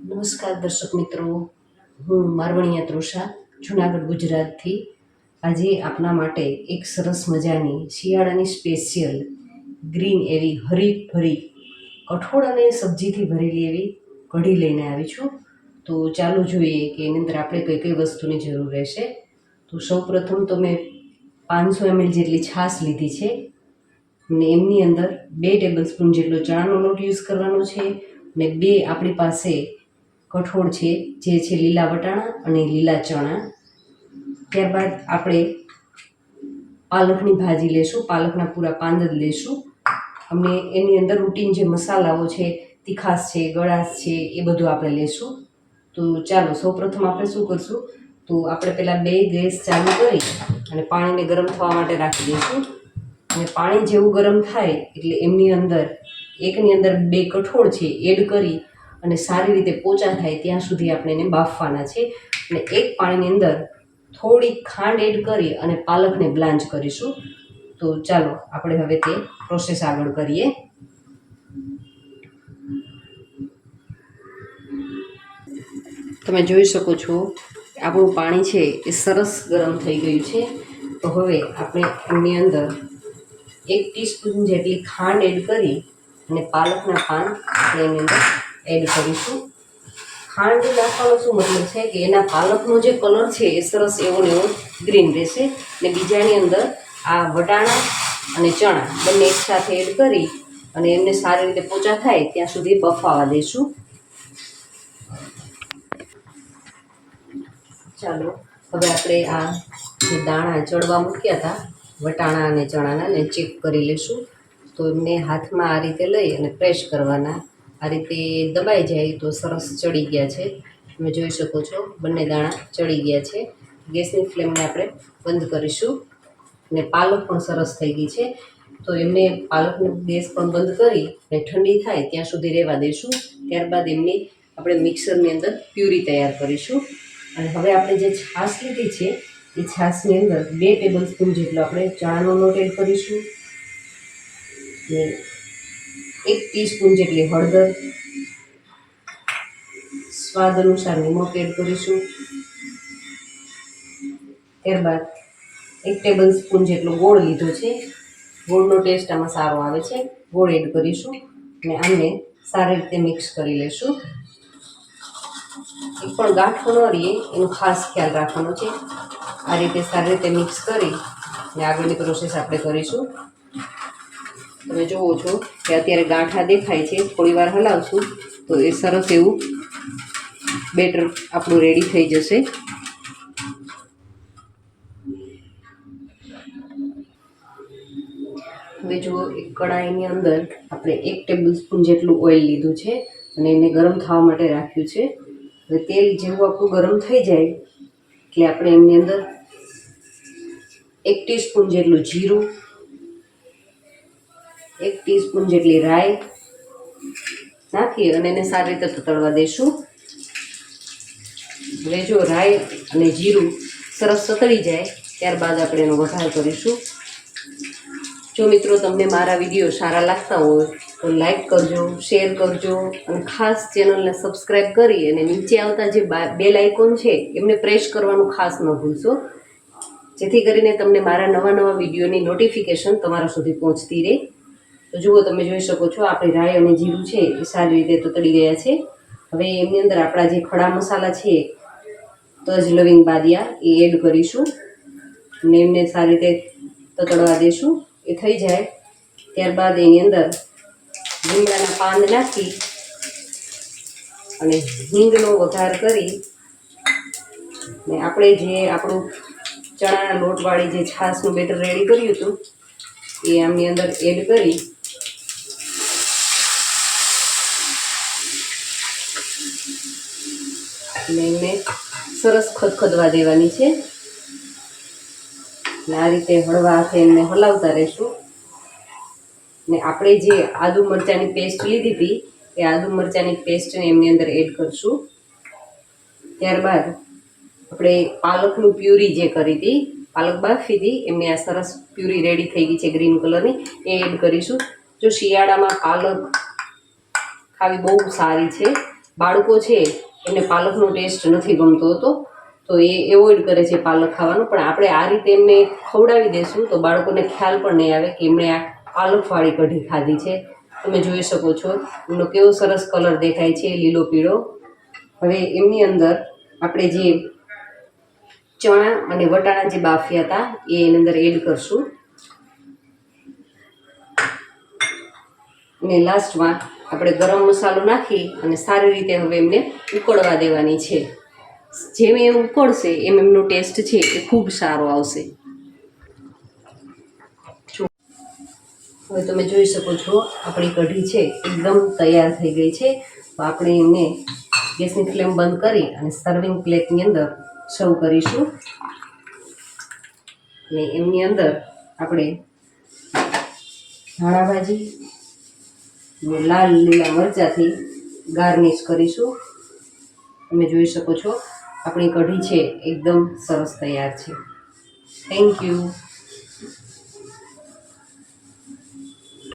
નમસ્કાર દર્શક મિત્રો, હું મારવણીયા તૃષા જુનાગઢ ગુજરાતથી. આજે આપના માટે એક સરસ મજાની શિયાળાની સ્પેશિયલ ગ્રીન એવી હરી ભરી કઠોળ અને સબ્જીથી ભરેલી એવી કઢી લઈને આવી છું. તો ચાલો જોઈએ કે એની અંદર આપણે કઈ કઈ વસ્તુની જરૂર રહેશે. તો સૌપ્રથમ તો મેં પાંચસો એમએલ જેટલી છાશ લીધી છે ને એમની અંદર બે ટેબલ સ્પૂન જેટલો ચણાનો લોટ યુઝ કરવાનો છે ને બે આપણી પાસે કઠોળ છે, જે છે લીલા વટાણા અને લીલા ચણા. ત્યારબાદ આપણે પાલકની ભાજી લેશું, પાલકના પૂરા પાંદ જ લેશું. અને એની અંદર રૂટીન જે મસાલાઓ છે તીખાસ છે, ગળાશ છે, એ બધું આપણે લેશું. તો ચાલો, સૌપ્રથમ આપણે શું કરશું? તો આપણે પહેલાં બે ગેસ ચાલુ કરી અને પાણીને ગરમ થવા માટે રાખી દઈશું. અને પાણી જેવું ગરમ થાય એટલે એમની અંદર, એકની અંદર બે કઠોળ છે, એડ કરી અને સારી રીતે પોચા થાય ત્યાં સુધી આપણે એને બાફવાના છે. અને એક પાણીની અંદર થોડી ખાંડ એડ કરી અને પાલકને બ્લાન્ચ કરીશું. તો ચાલો, આપણે હવે તે પ્રોસેસ આગળ કરીએ. તમે જોઈ શકો છો આપણું પાણી છે એ સરસ ગરમ થઈ ગયું છે. તો હવે આપણે એની અંદર એક ટીસ્પૂન જેટલી ખાંડ એડ કરી અને પાલકના પાન એની અંદર એડ કરીશું. ખાંડ નાખવાનો શું મતલબ છે કે એના પાલકનો જે કલર છે એ સરસ એવો ને એવો ગ્રીન રહેશે ને બીજાની અંદર આ વટાણા અને ચણા બંને એકસાથે એડ કરી અને એમને સારી રીતે પોચા થાય ત્યાં સુધી બફાવા દઈશું ચાલો, હવે આપણે આ જે દાણા ચડવા મૂક્યા હતા, વટાણા અને ચણાના ને ચેક કરી લઈશું તો એમને હાથમાં આ રીતે લઈ અને પ્રેસ કરવાના આ રીતે દબાઈ જાય તો સરસ ચડી ગયા છે. તમે જોઈ શકો છો, બંને દાણા ચડી ગયા છે. ગેસની ફ્લેમને આપણે બંધ કરીશું. અને પાલક પણ સરસ થઈ ગઈ છે. તો એમને પાલકનો ગેસ પણ બંધ કરી અને ઠંડી થાય ત્યાં સુધી રહેવા દઈશું ત્યારબાદ એમની આપણે મિક્સરની અંદર પ્યુરી તૈયાર કરીશું. અને હવે આપણે જે છાશ લીધી છે, એ છાશની અંદર બે ટેબલ સ્પૂન જેટલો આપણે ચણાનો લોટ એડ કરીશું. એક ટીસ્પૂન જેટલી હળદર સ્વાદ અનુસાર નિમક એડ કરીશું. ત્યારબાદ એક ટેબલ સ્પૂન જેટલો ગોળ લીધો છે. ગોળનો ટેસ્ટ આમાં સારો આવે છે. ગોળ એડ કરીશું અને આને સારી રીતે મિક્સ કરી લેશું. એક પણ ગાંઠો ન રહીએ, એનો ખાસ ખ્યાલ રાખવાનો છે. આ રીતે સારી રીતે મિક્સ કરી અને આગળની પ્રોસેસ આપણે કરીશું. તમે જુઓ છો કે અત્યારે ગાંઠા દેખાય છે થોડીવાર હલાવશું તો એ સરસ એવું બેટર આપણું રેડી થઈ જશે. હવે જુઓ, એક કડાઈની અંદર આપણે એક ટેબલ સ્પૂન જેટલું ઓઇલ લીધું છે અને એને ગરમ થવા માટે રાખ્યું છે. હવે તેલ જેવું આપણું ગરમ થઈ જાય એટલે આપણે એમની અંદર એક ટીસ્પૂન જેટલું જીરું એક ટીસ્પૂન જેટલી રાઈ નાખી અને એને સારી રીતે તતડવા દઈશું હવે જો રાઈ અને જીરું સરસ સતળી જાય, ત્યારબાદ આપણે એનો વઘાર કરીશું. જો મિત્રો તમને મારા વીડિયો સારા લાગતા હોય, તો લાઈક કરજો શેર કરજો, અને ખાસ ચેનલને સબસ્ક્રાઈબ કરી અને નીચે આવતા જે બા- બેલ આઇકોન છે, એમને પ્રેસ કરવાનું ખાસ ન ભૂલશો. જેથી કરીને તમને મારા નવા નવા વિડીયોની નોટિફિકેશન તમારા સુધી પહોંચતી રહે. તો જુઓ તમે જોઈ શકો છો, આપણી રાઈ અને જીરું છે એ સારી રીતે તતડી ગયા છે. હવે એમની અંદર આપણા જે ખડા મસાલા છે, તજ, લવિંગ બાદિયા, એ એડ કરીશું. અને એમને સારી રીતે તતડવા દઈશું એ થઈ જાય. ત્યારબાદ એની અંદર લીમડાના પાન નાખી અને હિંગનો વઘાર કરી ને આપણે જે આપણું ચણાના લોટવાળી જે છાશનું બેટર રેડી કર્યું હતું, એ આમની અંદર એડ કરી અને એમને સરસ ખદખદવા દેવાની છે. આ રીતે હળવા હાથે એમને હલાવતા રહેશું. ને આપણે જે આદુ મરચાંની પેસ્ટ લીધી હતી, એ આદુ મરચાંની પેસ્ટને એમની અંદર એડ કરશું. ત્યારબાદ આપણે પાલકનું પ્યુરી જે કરી હતી, પાલક બાફી હતી, એમની આ સરસ પ્યુરી રેડી થઈ ગઈ છે ગ્રીન કલરની, એ એડ કરીશું. જો શિયાળામાં પાલક ખાવી બહુ સારી છે. બાળકો છે એમને પાલકનો ટેસ્ટ નથી ગમતો હતો. તો એ એવોઇડ કરે છે પાલક ખાવાનું. પણ આપણે આ રીતે એમને ખવડાવી દેશું તો બાળકોને ખ્યાલ પણ નહીં આવે કે એમણે આ પાલકવાળી કઢી ખાધી છે. તમે જોઈ શકો છો, એમનો કેવો સરસ કલર દેખાય છે, લીલો, પીળો. હવે એમની અંદર આપણે જે ચણા અને વટાણા જે બાફ્યા હતા, એ એની અંદર એડ કરશું. અને લાસ્ટમાં આપણે ગરમ મસાલો નાખી અને સારી રીતે હવે એમને ઉકળવા દેવાની છે. જેમ એ ઉકળશે, એમ એમનો ટેસ્ટ છે એ ખૂબ સારો આવશે. હવે તમે જોઈ શકો છો, આપણી કઢી છે એકદમ તૈયાર થઈ ગઈ છે. તો આપણે એમને ગેસની ફ્લેમ બંધ કરી અને સર્વિંગ પ્લેટની અંદર સર્વ કરીશું. અને એમની અંદર આપણે ધાણા ભાજી અને લાલ લીલા મરચાંથી ગાર્નિશ કરીશું. તમે જોઈ શકો છો, આપણી કઢી છે, એકદમ સરસ તૈયાર છે. Thank you